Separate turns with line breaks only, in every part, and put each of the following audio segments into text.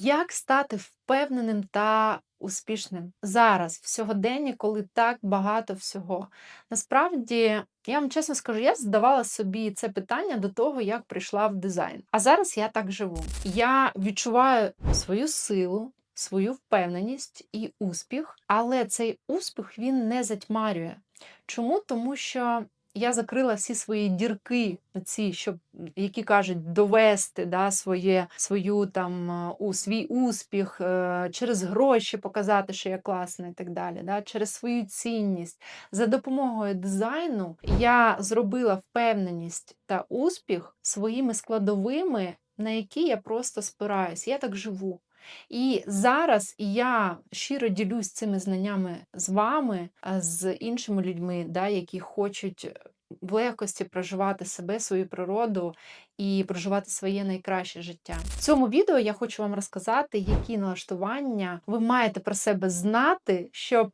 Як стати впевненим та успішним зараз, в сьогоденні, коли так багато всього? Насправді, я вам чесно скажу, я задавала собі це питання до того, як прийшла в дизайн. А зараз я так живу. Я відчуваю свою силу, свою впевненість і успіх, але цей успіх він не затьмарює. Чому? Тому що я закрила всі свої дірки, ці, щоб, які кажуть, довести да, своє, свою там у свій успіх, е, через гроші показати, що я класна і так далі, да, через свою цінність. За допомогою дизайну я зробила впевненість та успіх своїми складовими, на які я просто спираюсь. Я так живу. І зараз я щиро ділюсь цими знаннями з вами, з іншими людьми, да, які хочуть в легкості проживати себе, свою природу і проживати своє найкраще життя. В цьому відео я хочу вам розказати, які налаштування ви маєте про себе знати, щоб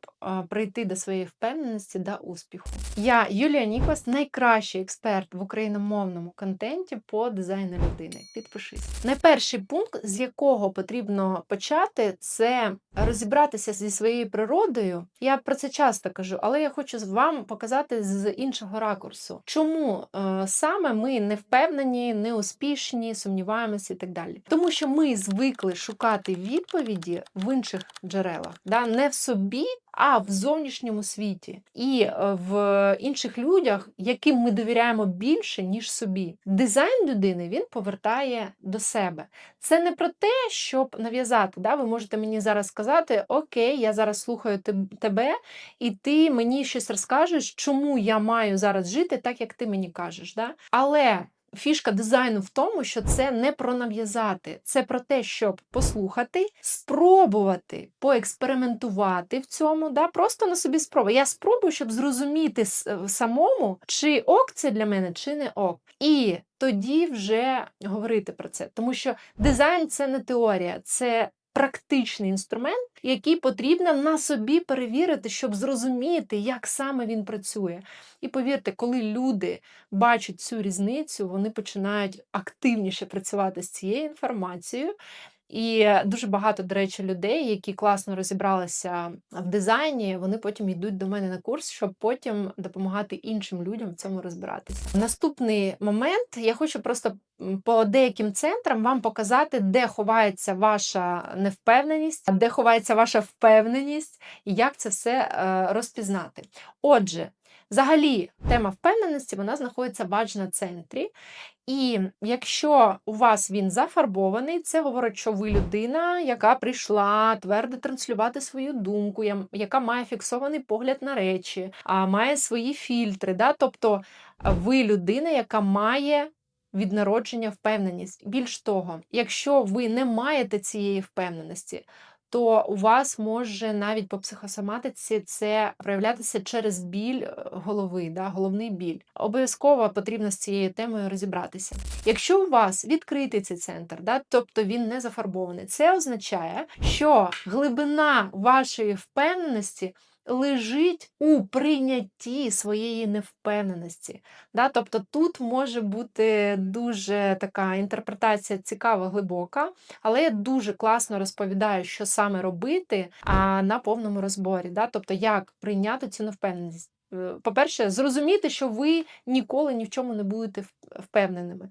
прийти до своєї впевненості та успіху. Я Юлія Ніквас, найкращий експерт в україномовному контенті по дизайну людини. Підпишись. Найперший пункт, з якого потрібно почати, це розібратися зі своєю природою. Я про це часто кажу, але я хочу вам показати з іншого ракурсу. Чому е, саме ми не впевнені, неуспішні, сумніваємося і так далі? Тому що ми звикли шукати відповіді в інших джерелах, да? не в собі. А в зовнішньому світі і е, в інших людях, яким ми довіряємо більше, ніж собі. Дизайн людини він повертає до себе. Це не про те, щоб нав'язати. Да? Ви можете мені зараз сказати: Окей, я зараз слухаю тебе, і ти мені щось розкажеш, чому я маю зараз жити так, як ти мені кажеш. Да? Але Фішка дизайну в тому, що це не про нав'язати, це про те, щоб послухати, спробувати поекспериментувати в цьому, да, просто на собі спробую. Я спробую, щоб зрозуміти е, самому, чи ок це для мене, чи не ок. І тоді вже говорити про це. Тому що дизайн це не теорія, це практичний інструмент, який потрібно на собі перевірити, щоб зрозуміти, як саме він працює. І повірте, коли люди бачать цю різницю, вони починають активніше працювати з цією інформацією. І дуже багато, до речі, людей, які класно розібралися в дизайні, вони потім йдуть до мене на курс, щоб потім допомагати іншим людям в цьому розбиратися. Наступний момент я хочу просто по деяким центрам вам показати, де ховається ваша невпевненість, де ховається ваша впевненість, і як це все е, розпізнати. Отже. Взагалі, тема впевненості вона знаходиться бач на центрі. І якщо у вас він зафарбований, це говорить, що ви людина, яка прийшла твердо транслювати свою думку, яка має фіксований погляд на речі, а має свої фільтри. Да? Тобто ви людина, яка має від народження впевненість. Більш того, якщо ви не маєте цієї впевненості, то у вас може навіть по психосоматиці це проявлятися через біль е, голови, да, головний біль. Обов'язково потрібно з цією темою розібратися. Якщо у вас відкритий цей центр, да, тобто він не зафарбований, це означає, що глибина вашої впевненості лежить у прийнятті своєї невпевненості. Да? Тобто тут може бути дуже така інтерпретація цікава, глибока, але я дуже класно розповідаю, що саме робити а, на повному розборі. Да? Тобто, як прийняти цю невпевненість. Е, По-перше, зрозуміти, що ви ніколи ні в чому не будете впевненими.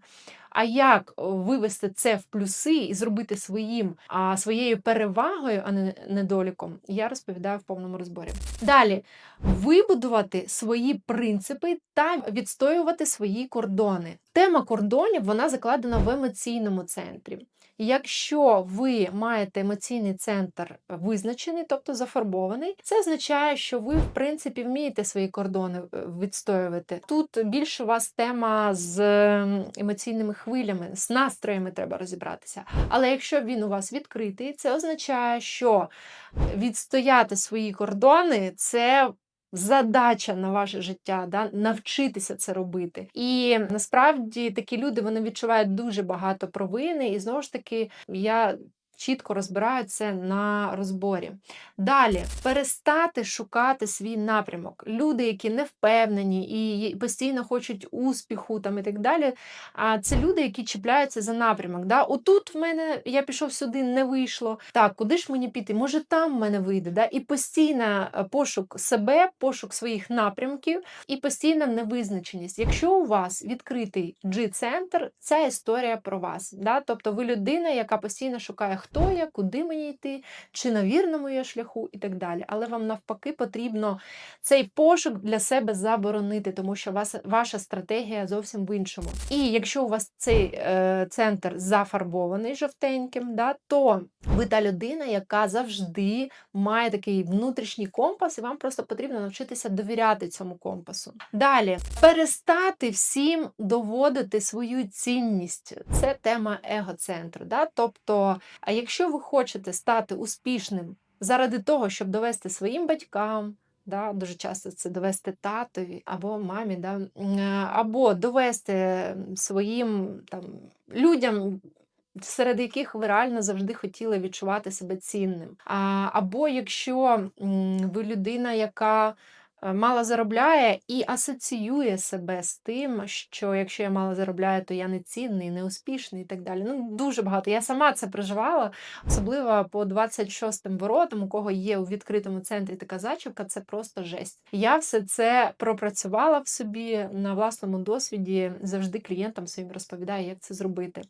А як вивести це в плюси і зробити своїм, а, своєю перевагою, а не недоліком, я розповідаю в повному розборі. Далі вибудувати свої принципи та відстоювати свої кордони. Тема кордонів вона закладена в емоційному центрі. Якщо ви маєте емоційний центр визначений, тобто зафарбований, це означає, що ви, в принципі, вмієте свої кордони е, відстоювати. Тут більше у вас тема з ем, емоційними хвилями, з настроями треба розібратися. Але якщо він у вас відкритий, це означає, що відстояти свої кордони це. Задача на ваше життя, да? навчитися це робити. І насправді такі люди вони відчувають дуже багато провини. І знову ж таки, я чітко розбирають це на розборі. Далі перестати шукати свій напрямок. Люди, які не впевнені і постійно хочуть успіху там і так далі. А це люди, які чіпляються за напрямок. Да? Отут в мене я пішов сюди, не вийшло. Так, куди ж мені піти? Може, там в мене вийде. Да? І постійно е, пошук себе, пошук своїх напрямків і постійна невизначеність. Якщо у вас відкритий G-центр, ця історія про вас. Да? Тобто ви людина, яка постійно шукає, хто я, куди мені йти, чи на вірному я шляху, і так далі. Але вам навпаки потрібно цей пошук для себе заборонити, тому що вас, ваша стратегія зовсім в іншому. І якщо у вас цей е, центр зафарбований жовтеньким, да, то ви та людина, яка завжди має такий внутрішній компас, і вам просто потрібно навчитися довіряти цьому компасу. Далі перестати всім доводити свою цінність. Це тема егоцентру. Да? Тобто, а якщо ви хочете стати успішним заради того, щоб довести своїм батькам. Да, дуже часто це довести татові або мамі, да, е, або довести своїм там, людям, серед яких ви реально завжди хотіли відчувати себе цінним. А, або якщо ви людина, яка мало заробляє і асоціює себе з тим, що якщо я мало заробляю, то я не цінний, не успішний і так далі. Ну, дуже багато. Я сама це проживала, особливо по 26 воротам, у кого є у відкритому центрі така зачіпка, це просто жесть. Я все це пропрацювала в собі на власному досвіді, завжди клієнтам своїм розповідаю, як це зробити.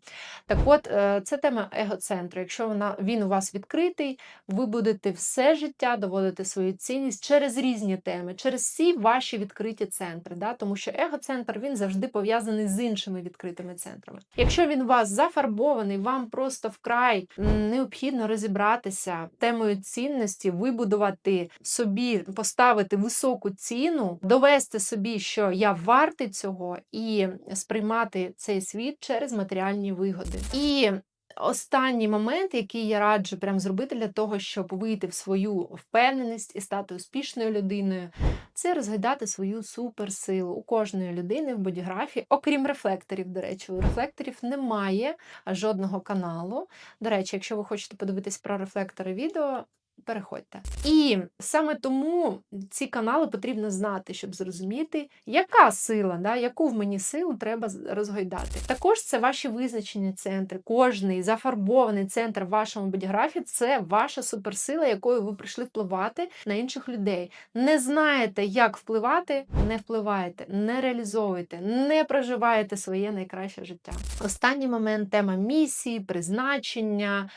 Так от, е, це тема егоцентру. Якщо вона, він у вас відкритий, ви будете все життя доводити свою цінність через різні теми, через всі ваші відкриті центри. Да? Тому що егоцентр він завжди пов'язаний з іншими відкритими центрами. Якщо він у вас зафарбований, вам просто вкрай необхідно розібратися темою цінності, вибудувати собі, поставити високу ціну, довести собі, що я вартий цього, і сприймати цей світ через матеріальні вигоди. І Останній момент, який я раджу прям зробити для того, щоб вийти в свою впевненість і стати успішною людиною, це розглядати свою суперсилу. У кожної людини в бодіграфі, окрім рефлекторів, до речі, у рефлекторів немає жодного каналу. До речі, якщо ви хочете подивитись про рефлектори відео, переходьте. І саме тому ці канали потрібно знати, щоб зрозуміти, яка сила, да, яку в мені силу треба розгойдати. Також це ваші визначені центри. Кожний зафарбований центр в вашому бодіграфі це ваша суперсила, якою ви прийшли впливати на інших людей. Не знаєте, як впливати, не впливаєте, не реалізовуєте, не проживаєте своє найкраще життя. Останній момент тема місії, призначення,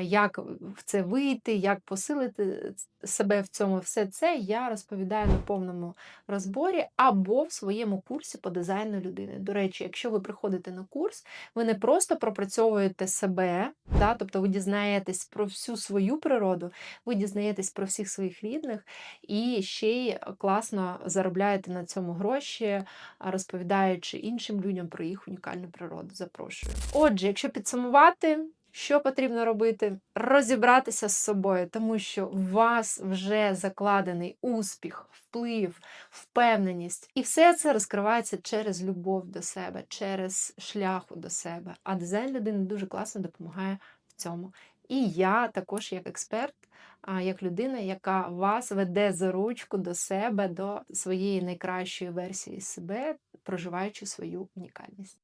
як в це вийти, як посилити себе в цьому. Все це я розповідаю на повному розборі або в своєму курсі по дизайну людини. До речі, якщо ви приходите на курс, ви не просто пропрацьовуєте себе, да, тобто ви дізнаєтесь про всю свою природу, ви дізнаєтесь про всіх своїх рідних і ще й класно заробляєте на цьому гроші, розповідаючи іншим людям про їх унікальну природу. Запрошую. Отже, якщо підсумувати. Що потрібно робити? Розібратися з собою, тому що у вас вже закладений успіх, вплив, впевненість. І все це розкривається через любов до себе, через шляху до себе. А дизайн людини дуже класно допомагає в цьому. І я також як експерт, як людина, яка вас веде за ручку до себе, до своєї найкращої версії себе, проживаючи свою унікальність.